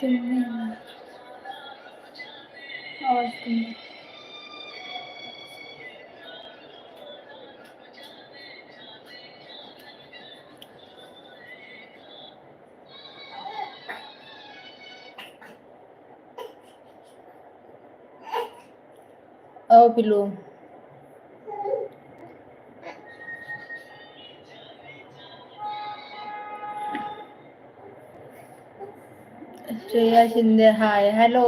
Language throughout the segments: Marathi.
तुम्ही आवाज कमी. ओ श्रेया शिंदे हाय हॅलो.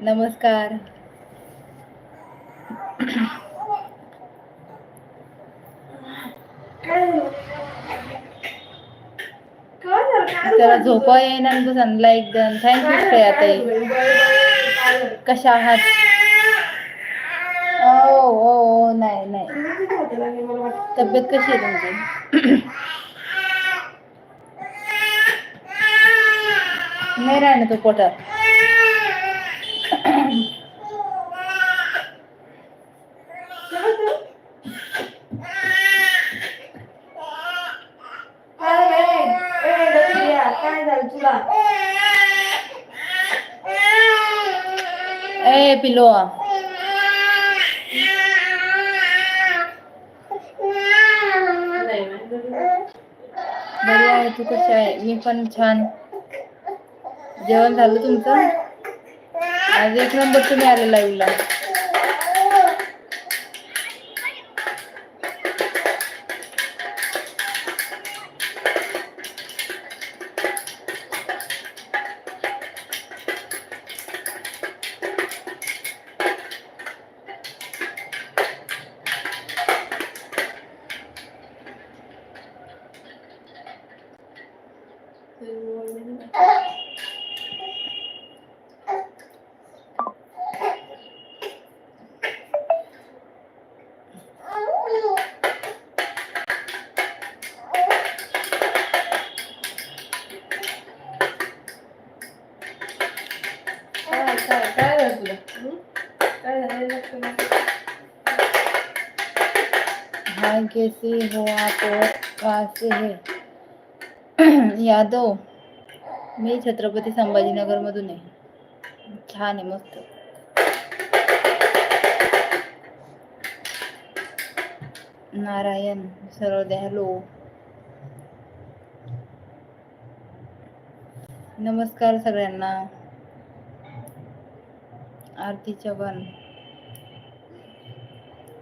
नमस्कार. त्याला झोपा येईन आणि तू सांगला एकदम. थँक्यू श्रेया ताई कशा आहात? ओ ओ, नाही नाही. तब्येत कशी आहे तुमची? नाही राहणार तू पोटात. ए पिलो बरी आहे तू कशी आहे? मी पण छान. जेवण झालं तुमचं? आज एक नंबर तुम्ही आले लाईव्हला कैसे हो आप और कहाँ से है। यादव, मी छत्रपती संभाजीनगर मधून आहे. छान आहे, मस्त. नारायण सरोदे हॅलो. नमस्कार सगळ्यांना. आरती चव्हाण.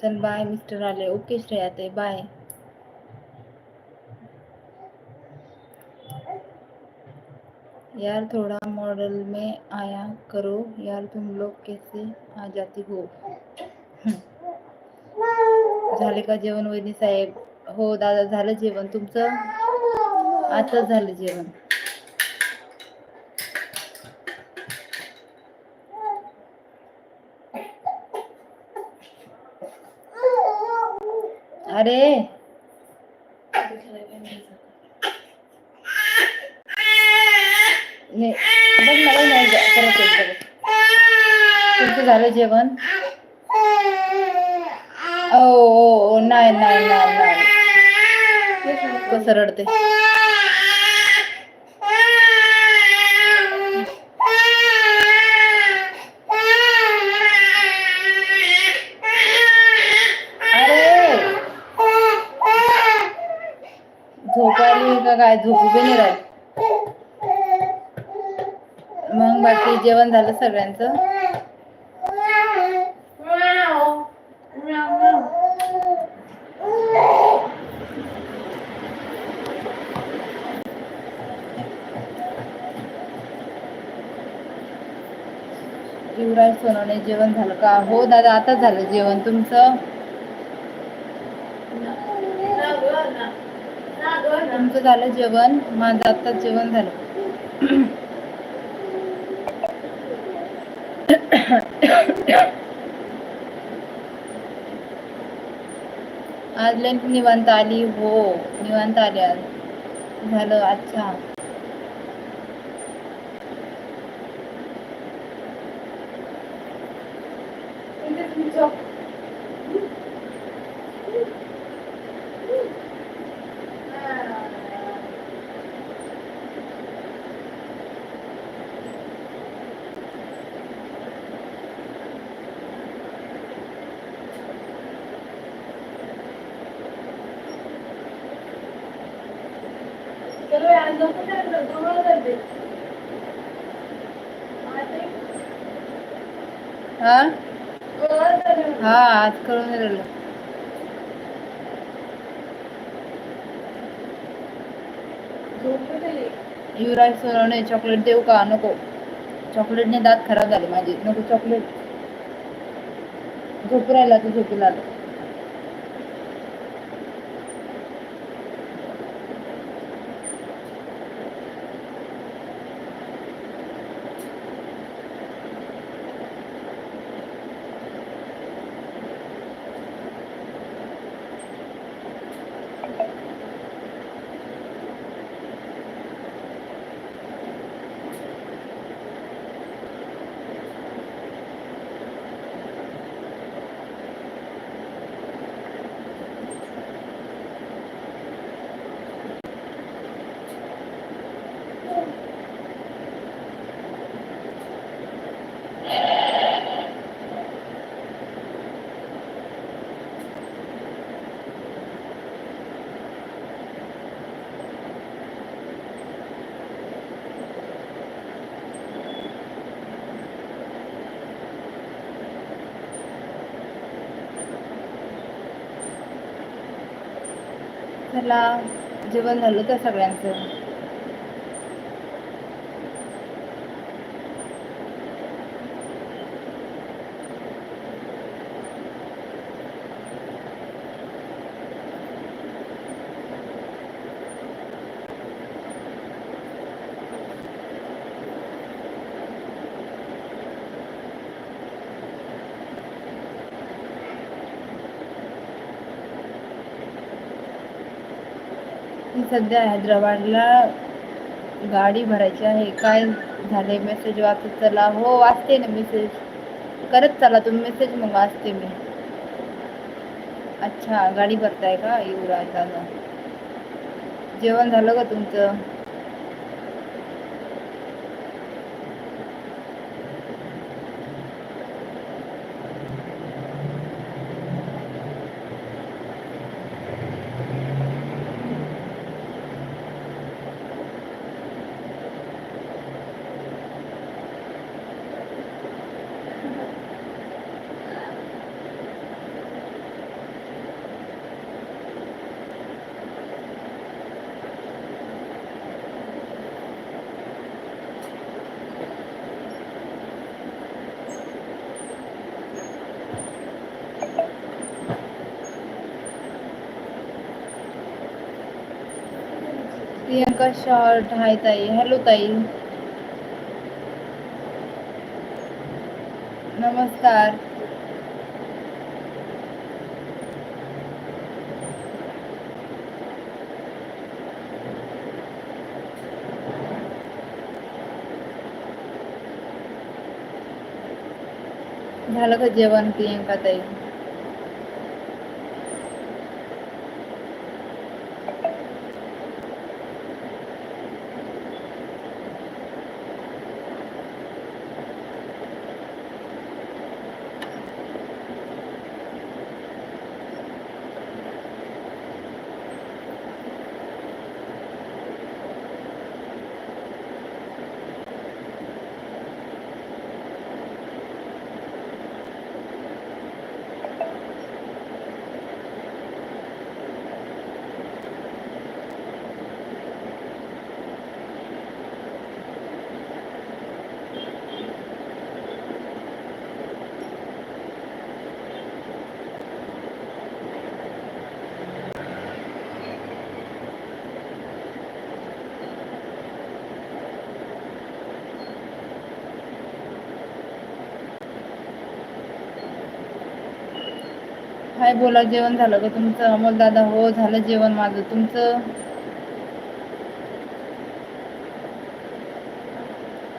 चल बाय मिस्टर आले ओके श्रेया ते बाय यार थोड़ा मॉडल में आया करो। यार तुम लोग कैसे आ जाती हो? झाले का जेवण वहिनी साहेब. हो दादा झालं जेवण तुमचं? आताच झालं जेवण. अरे. तुमचं झालं जेवण? ओ नाही नाही नाही. कसं रडते? का काय? झोपू बी नाही मग बाकी जेवण झालं सगळ्यांचं? युवराज सोनवणे जेवण झालं का? हो दादा आताच झालं जेवण. तुमचं? तुमचं झालं जेवण. माझं आत्ताच जेवण झालं. आज लय निवांत आली. हो निवांत आली आज. झालं अच्छा हा? हा आज कळून आहे. युवराज सोनवणे चॉकलेट देऊ का नको चॉकलेटने दात खराब झाले माझे नको चॉकलेट झोप राहिला तू झोपेला आलं. चला जेवण झालं का सगळ्यांचं? मी सध्या हैदराबादला गाडी भरायची आहे. काय झाले मेसेज वाचत चला. हो वाचते ना मेसेज करत चला तुम्ही मेसेज मग वाचते मी. अच्छा गाडी भरताय का? युवराज दादा जेवण झालं का तुमचं? प्रियंका शॉर्ट हाय ताई हॅलो ताई नमस्कार झालं का जेवण प्रियंका ताई हाय बोला जेवण झालं का तुमचं? अमोल दादा हो झालं जेवण माझं. तुमचं?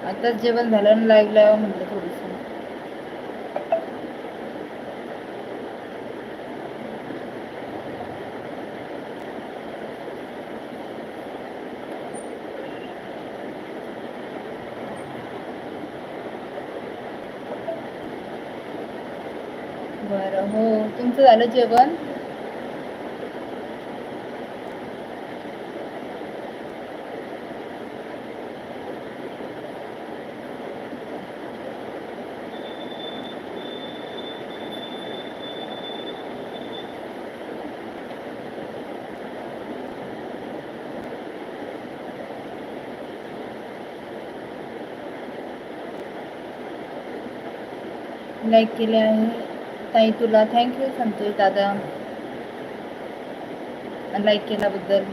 आताच जेवण झालं आणि लाईव्ह लावा म्हटलं थोडस. बरं हो तुमचं झालं जेवण? लाईक केले आहे. ताई तुला. थँक्यू संतोष दादा. लाईक केल्याबद्दल.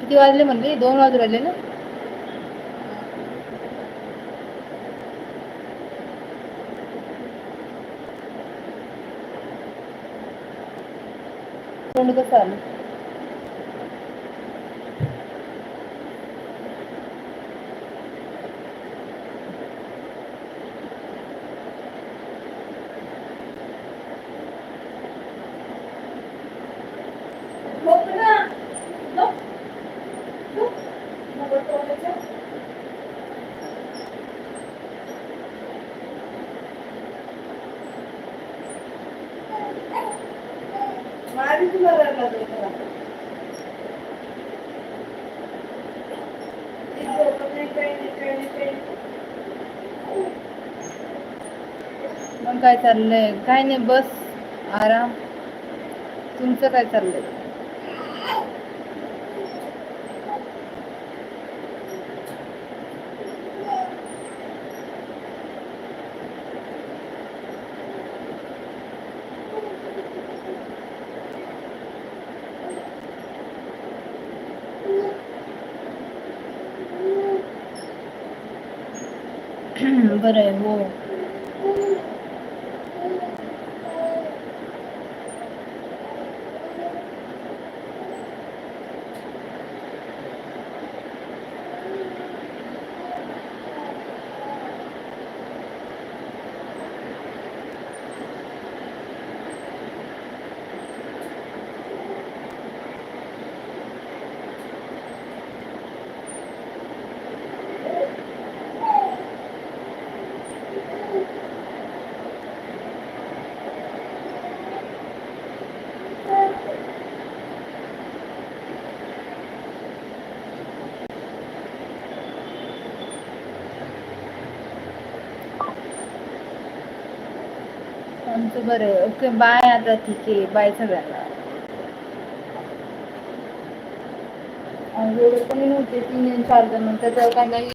किती वाजले म्हणले? दोन वाजून राहिले ना? तोंड कसं आलं झोप ना. झोप. झोप. मग तोंडाचं. मारी तुला रडला लागले त्याला. ती झोपत नाही, काही नाही, काही नाही, काही नाही. मग काय चाललंय? काय नाही बस. आराम. तुमचं काय चाललंय? बरं आहे बरं ओके बाय आता ठीक आहे बाय सगळ्यांना. एवढं एवढे कोणी नव्हते तीन चार जण त्याच्यावर काय नाही.